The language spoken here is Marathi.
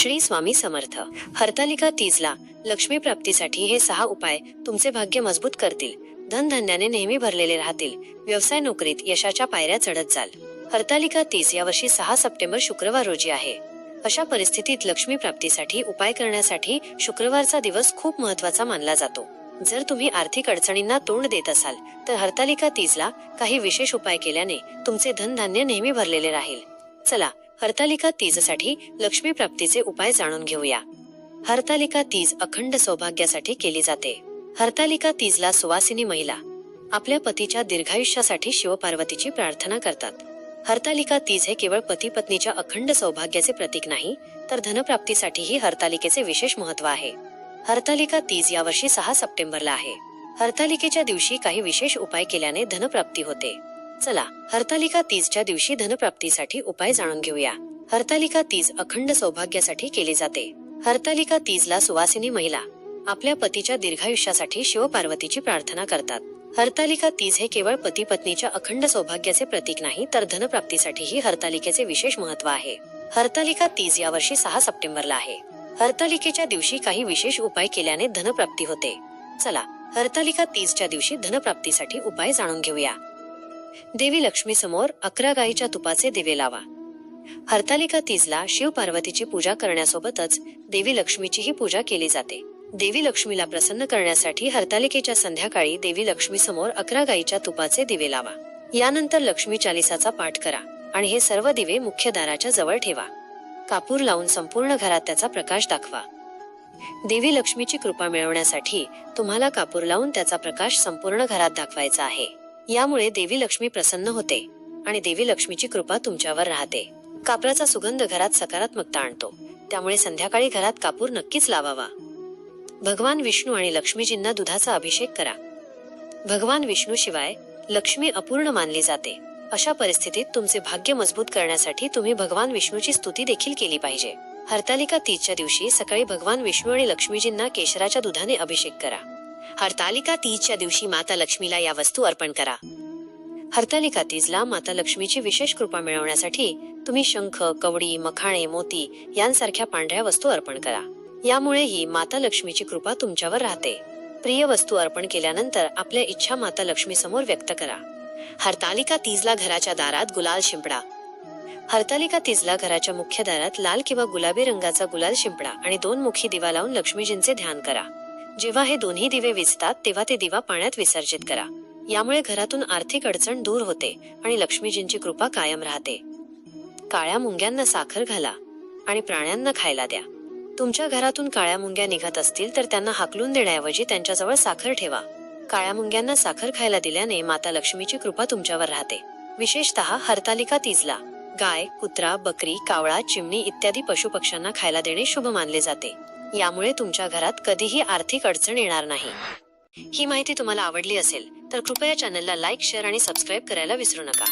श्री स्वामी समर्थ. हरतालिका तीजला लक्ष्मी प्राप्तीसाठी हे सहा उपाय तुमचे भाग्य मजबूत करतील. धनधान्याने नेहमी भरलेले राहतील. व्यवसाय नोकरीत यशाच्या पायऱ्या चढत जाल. हरतालिका तीज यावर्षी सहा सप्टेंबर शुक्रवार रोजी आहे. अशा परिस्थितीत लक्ष्मी प्राप्तीसाठी उपाय करण्यासाठी शुक्रवारचा दिवस खूप महत्त्वाचा मानला जातो. जर तुम्ही आर्थिक अडचणींना तोंड देत असाल तर हरतालिका तीजला काही विशेष उपाय केल्याने तुमचे धनधान्य नेहमी भरलेले राहील. चला हरतालिका तीजसाठी लक्ष्मी प्राप्तीचे उपाय जाणून घेऊया. हरतालिका तीज अखंड सौभाग्यासाठी केली जाते. हरतालिका तीजला सुवासिनी महिला आपल्या पतीच्या दीर्घायुष्यासाठी शिवपार्वतीची प्रार्थना करतात. हरतालिका तीज हे केवळ पती पत्नीच्या अखंड सौभाग्याचे प्रतीक नाही तर धनप्राप्तीसाठीही हरतालिकेचे विशेष महत्त्व आहे. हरतालिका तीज यावर्षी सहा सप्टेंबरला आहे. हरतालिकेच्या दिवशी काही विशेष उपाय केल्याने धनप्राप्ती होते. चला हरतालिका तीजच्या दिवशी धनप्राप्तीसाठी उपाय जाणून घेऊया. हरतालिका तीज अखंड सौभाग्यासाठी केली जाते. हरतालिका तीजला सुवासिनी महिला. आपल्या पतीच्या दीर्घायुष्यासाठी शिवपार्वतीची प्रार्थना करतात. हरतालिका तीज हे केवळ पती पत्नीच्या अखंड सौभाग्याचे प्रतीक नाही तर धनप्राप्तीसाठीही हरतालिकेचे विशेष महत्त्व आहे. हरतालिका तीज यावर्षी सहा सप्टेंबरला आहे. हरतालिकेच्या दिवशी काही विशेष उपाय केल्याने धनप्राप्ती होते. चला हरतालिका तीजच्या दिवशी धनप्राप्तीसाठी उपाय जाणून घेऊया. देवी लक्ष्मी समोर अकरा गाईच्या तुपाचे दिवे लावा. हरतालिका तीजला शिव पार्वतीची पूजा करण्यासोबतच देवी लक्ष्मीचीही पूजा केली जाते. देवी लक्ष्मीला प्रसन्न करण्यासाठी हरतालिकेच्या संध्याकाळी देवी लक्ष्मी समोर अकरा गाईच्या तुपाचे दिवे लावा. यानंतर लक्ष्मी चालिसाचा पाठ करा आणि हे सर्व दिवे मुख्य दाराच्या जवळ ठेवा. कापूर लावून संपूर्ण घरात त्याचा प्रकाश दाखवा. देवी लक्ष्मीची कृपा मिळवण्यासाठी तुम्हाला कापूर लावून त्याचा प्रकाश संपूर्ण घरात दाखवायचा आहे. यामुळे देवी लक्ष्मी प्रसन्न होते आणि देवी लक्ष्मीची कृपा तुमच्यावर राहते. कापराचा सुगंध घरात सकारात्मकता आणतो त्यामुळे संध्याकाळी घरात कापूर नक्कीच लावावा. भगवान विष्णू आणि लक्ष्मीजींना दुधाचा अभिषेक करा. भगवान विष्णू शिवाय लक्ष्मी अपूर्ण मानली जाते. अशा परिस्थितीत तुमचे भाग्य मजबूत करण्यासाठी तुम्ही भगवान विष्णूची स्तुती देखील केली पाहिजे. हरतालिका तीजच्या दिवशी सकाळी भगवान विष्णू आणि लक्ष्मीजींना केशराच्या दुधाने अभिषेक करा. हरतालिका तीजच्या दिवशी माता लक्ष्मीला या वस्तू अर्पण करा. हरतालिका तीजला माता लक्ष्मीची विशेष कृपा मिळवण्यासाठी तुम्ही शंख कवडी मखाणे मोती यांसारख्या पांढऱ्या वस्तू अर्पण करा. यामुळेही माता लक्ष्मीची कृपा तुमच्यावर राहते. प्रिय वस्तू अर्पण केल्यानंतर आपल्या इच्छा माता लक्ष्मी समोर व्यक्त करा. हरतालिका तीजला घराच्या दारात गुलाल शिंपडा. हरतालिका तीजला घराच्या मुख्य दारात लाल किंवा गुलाबी रंगाचा गुलाल शिंपडा आणि दोन मुखी दिवा लावून लक्ष्मीजींचे ध्यान करा. जेव्हा हे दोन्ही दिवे विजतात तेव्हा ते दिवा पाण्यात विसर्जित करा. यामुळे घरातून आर्थिक अडचण दूर होते आणि लक्ष्मीजींची कृपा कायम राहते. काळ्या मुंग्यांना साखर घाला आणि प्राण्यांना खायला द्या. तुमच्या घरातून काळ्या मुंग्या निघत असतील तर त्यांना हाकलून देण्याऐवजी त्यांच्याजवळ साखर ठेवा. काळ्या मुंग्यांना साखर खायला दिल्याने माता लक्ष्मीची कृपा तुमच्यावर राहते. विशेषतः हरतालिका तीजला. गाय कुत्रा बकरी कावळा चिमणी इत्यादी पशुपक्ष्यांना खायला देणे शुभ मानले जाते. यामुळे तुमच्या घरात कधीही आर्थिक अडचण येणार नाही. ही माहिती तुम्हाला आवडली असेल तर कृपया चॅनलला लाईक शेअर आणि सबस्क्राईब करायला विसरू नका.